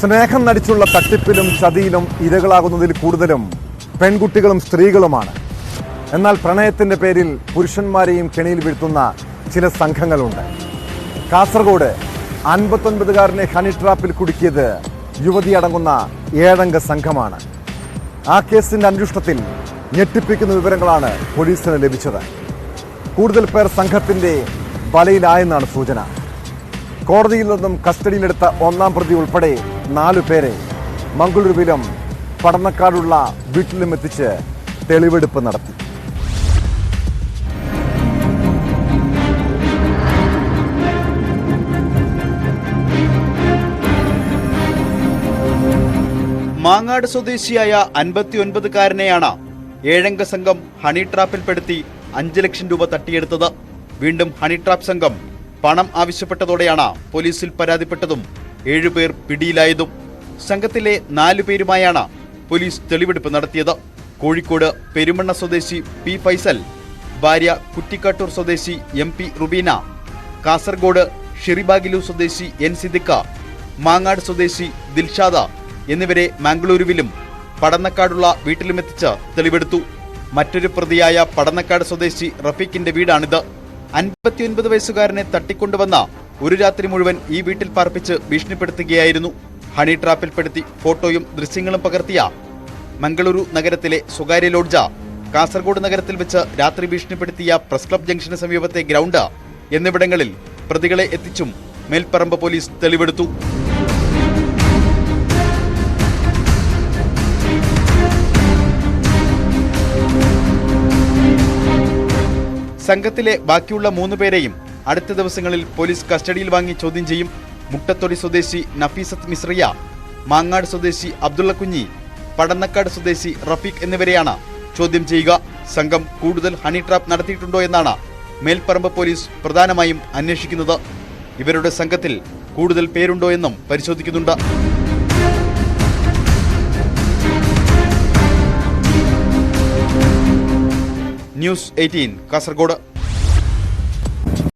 സ്നേഹം നടിച്ചുള്ള തട്ടിപ്പിലും ചതിയിലും ഇരകളാകുന്നതിൽ കൂടുതലും പെൺകുട്ടികളും സ്ത്രീകളുമാണ്. എന്നാൽ പ്രണയത്തിന്റെ പേരിൽ പുരുഷന്മാരെയും കെണിയിൽ വീഴ്ത്തുന്ന ചില സംഘങ്ങളുണ്ട്. കാസർഗോഡ് അൻപത്തൊൻപതുകാരനെ ഹണി ട്രാപ്പിൽ കുടുക്കിയത് യുവതി അടങ്ങുന്ന ഏഴംഗ സംഘമാണ്. ആ കേസിന്റെ അന്വേഷണത്തിൽ ഞെട്ടിപ്പിക്കുന്ന വിവരങ്ങളാണ് പോലീസിന് ലഭിച്ചത്. കൂടുതൽ പേർ സംഘത്തിന്റെ വലയിലായെന്നാണ് സൂചന. കോടതിയിൽ നിന്നും കസ്റ്റഡിയിലെടുത്ത ഒന്നാം പ്രതി ഉൾപ്പെടെ നാലു പേരെ മംഗളൂരുവിലും പടന്നക്കാടുള്ള വീട്ടിലും എത്തിച്ച് തെളിവെടുപ്പ് നടത്തി. മാങ്ങാട് സ്വദേശിയായ അൻപത്തിയൊൻപതുകാരനെയാണ് ഏഴംഗ സംഘം ഹണി ട്രാപ്പിൽപ്പെടുത്തി അഞ്ച് ലക്ഷം രൂപ തട്ടിയെടുത്തത്. വീണ്ടും ഹണി ട്രാപ്പ് സംഘം പണം ആവശ്യപ്പെട്ടതോടെയാണ് പോലീസിൽ പരാതിപ്പെട്ടതും ഏഴുപേർ പിടിയിലായതും സംഘത്തിലെ നാലു പേരുമായാണ് പോലീസ് തെളിവെടുപ്പ് നടത്തിയത്. കോഴിക്കോട് പെരുമണ്ണ സ്വദേശി പി ഫൈസൽ ഭാര്യ കുറ്റിക്കാട്ടൂർ സ്വദേശി എം പി റുബീന കാസർഗോഡ് ഷിറിബാഗിലു സ്വദേശി എൻ സിദ്ദിഖ മാങ്ങാട് സ്വദേശി ദിൽഷാദ എന്നിവരെ മംഗളൂരുവിലും പടന്നക്കാടുള്ള വീട്ടിലുമെത്തിച്ച് തെളിവെടുത്തു. മറ്റൊരു പ്രതിയായ പടന്നക്കാട് സ്വദേശി റഫീഖിന്റെ വീടാണിത്. അൻപത്തിയൊൻപത് വയസ്സുകാരനെ തട്ടിക്കൊണ്ടുവന്ന ഒരു രാത്രി മുഴുവൻ ഈ വീട്ടിൽ പാർപ്പിച്ച് ഭീഷണിപ്പെടുത്തുകയായിരുന്നു. ഹണി ട്രാപ്പിൽപ്പെടുത്തി ഫോട്ടോയും ദൃശ്യങ്ങളും പകർത്തിയ മംഗളൂരു നഗരത്തിലെ സ്വകാര്യ ലോഡ്ജ. കാസർഗോഡ് നഗരത്തിൽ വെച്ച് രാത്രി ഭീഷണിപ്പെടുത്തിയ പ്രസ് ക്ലബ് ജംഗ്ഷന് സമീപത്തെ ഗ്രൗണ്ട് എന്നിവിടങ്ങളിൽ പ്രതികളെ എത്തിച്ചും മേൽപ്പറമ്പ് പോലീസ് തെളിവെടുത്തു. സംഘത്തിലെ ബാക്കിയുള്ള മൂന്ന് പേരെയും അടുത്ത ദിവസങ്ങളിൽ പോലീസ് കസ്റ്റഡിയിൽ വാങ്ങി ചോദ്യം ചെയ്യും മുട്ടത്തൊടി സ്വദേശി നഫീസത്ത് മിശ്രിയ മാങ്ങാട് സ്വദേശി അബ്ദുള്ള കുഞ്ഞി പടന്നക്കാട് സ്വദേശി റഫീഖ് എന്നിവരെയാണ് ചോദ്യം ചെയ്യുക. സംഘം കൂടുതൽ ഹണി ട്രാപ്പ് നടത്തിയിട്ടുണ്ടോ എന്നാണ് മേൽപ്പറമ്പ് പോലീസ് പ്രധാനമായും അന്വേഷിക്കുന്നത്. ഇവരുടെ സംഘത്തിൽ കൂടുതൽ പേരുണ്ടോ എന്നും പരിശോധിക്കുന്നുണ്ട്. News Eighteen Kasaragod.